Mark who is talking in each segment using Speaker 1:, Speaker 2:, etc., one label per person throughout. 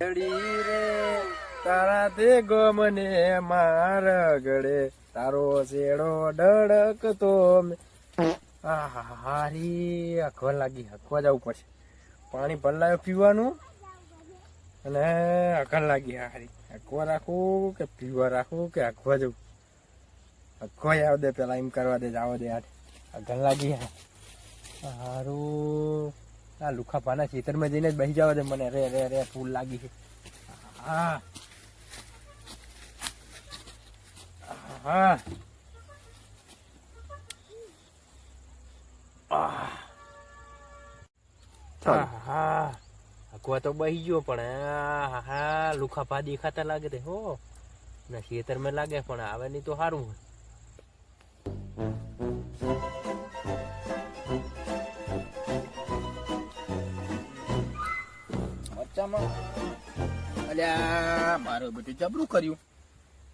Speaker 1: રે. તારા તે ગમને માર ગળે. તારો શેડો ડડકતો હારી હકવા લાગી, હકવા જવું પડશે. પાણી ભલાયો પીવાનું. અને હકવા લાગી હારી હકવા રાખવું કે પીવા રાખવું કે હકવા જવું? અખવા આવ દે, પેલા એમ કરવા દે, જાવ દે હારી અઘર લાગી હારું. આ લુખા પાના ખેતરમાં જઈને જ બેસી જવા દે મને. રે રે રે ફૂલ લાગી છે. હા. હા. તો બહી ગયો પણ હા લુખા પા દેખાતા લાગે તે હો. ના ખેતરમાં લાગે પણ આવે નહીં તો સારું હોય.
Speaker 2: મરચામાં અલ્યા, મારું બધું જબરું કર્યું.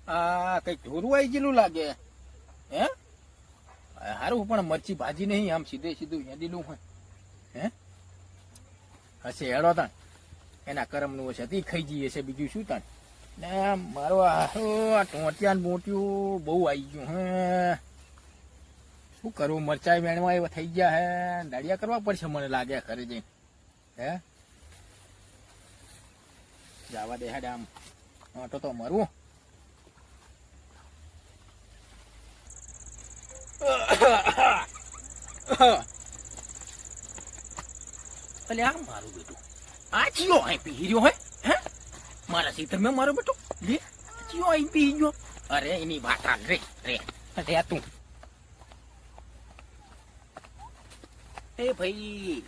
Speaker 2: આ કઈ ઢોરું આવી ગયેલું લાગે. હે? હારું, પણ મરચી ભાજી નહીં, આમ સીધે સીધું હેડીલું હોય. હે? હશે હેડો તાણ. એના કરમનું હશે. તી ખાઈ જઈએ છે બીજું શું તાણ? ને મારો આ ટોટિયા મોટિયું બહુ આવી ગયું, હે. શું કરવું મરચાઈ વેણવા એવા થઈ ગયા, હે. દાડિયા કરવા પડશે મને લાગે, ખરે જઈને. હે? જવા દે હેડ આમ. આટો તો મરવું અલે, આ મારું બેટું. આ ચિયો અહીં પી રહ્યો હે? હે? મારા સીતર મેં મારો બેટો. લે ચિયો અહીં પી ગયો. અરે, એની વાત રે રે. રે તું. એ ભાઈ,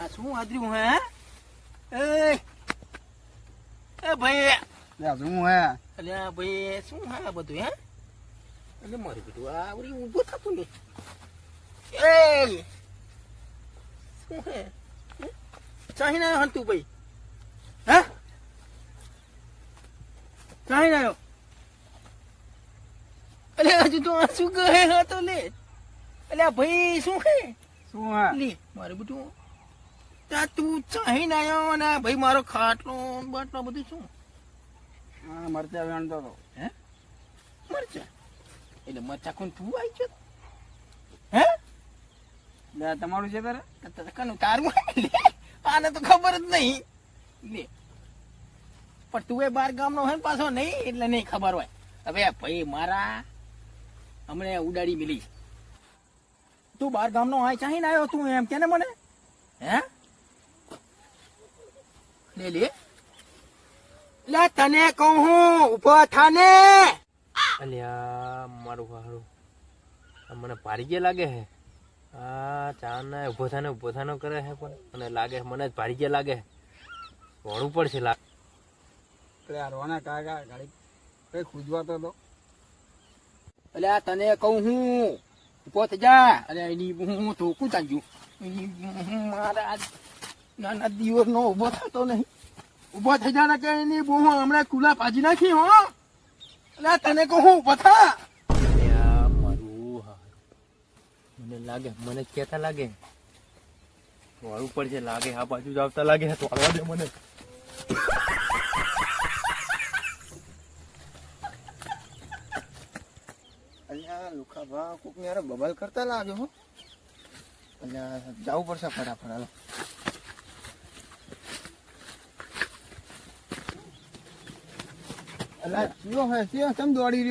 Speaker 2: આ શું આદર્યું હે? એ એ ભાઈ
Speaker 3: શું હે?
Speaker 2: અલ્યા ભાઈ શું હા બધું હે? એટલે મારું બધું આ વળી ઊભો થતું ને. એ શું હે? ચાહી ના હંતુ તું ભાઈ? હે? ચાહી ના આવ્યો હજુ તો શું કહે હતો લે. અલ્યા ભાઈ શું હે?
Speaker 3: શું હે?
Speaker 2: લે મારું બેટું ત્યાં તું ચાહીને આવ્યો ને ભાઈ મારો ખાટલો બાટલો બધું શું?
Speaker 3: આ મરચા વેણતો હતો.
Speaker 2: મરચા? એટલે મરચા કોણ તું આવી ગયો? હે?
Speaker 3: લે તમારું છે તારે?
Speaker 2: કનું તારું આને તો ખબર જ નહીં. લે. પણ તું એ બાર ગામનો હોય ને પાછો? નહીં એટલે નહીં ખબર હોય. હવે ભાઈ મારા હમણે ઉડાડી મિલી. તું બાર ગામનો આય ચાહી ને આવ્યો તું એમ? કે ને મને? હે? લે લે લે તને કહું હું ઊભો થાને.
Speaker 1: અલ્યા મારું હારું. મને ભારી લાગે હે. આ ચા ના ઊભો થાને ઊભો થાનો કરે હે પણ. મને લાગે મને જ ભારી જે લાગે વળવું પડશે લાગે
Speaker 3: એટલે આ રોના કાકા ગાડી કઈ ખુજવાતો હતો
Speaker 2: એટલે આ તને કહું હું ઊભો થઈ જા. અરે એની હું ધોકું ચાલ્યું. એની હું મારા નાના દિવસ નો ઊભો થતો નહીં. ઊભો થઈ જા ને કે એની બહુ હમણાં કુલા ભાજી નાખી હો. એટલે તને કહું ઊભો થા.
Speaker 1: મને લાગે મને જ કહેતા લાગે. વાળું પડશે લાગે આ બાજુ જ આવતા લાગે તો આવવા દે મને.
Speaker 2: અલ્યા લુખા ભા કોક ને બબલ કરતા લાગે હો. અહીંયા જવું પડશે ફટાફટ હાલો.
Speaker 3: એટલે કયો હે કયો કેમ દોડી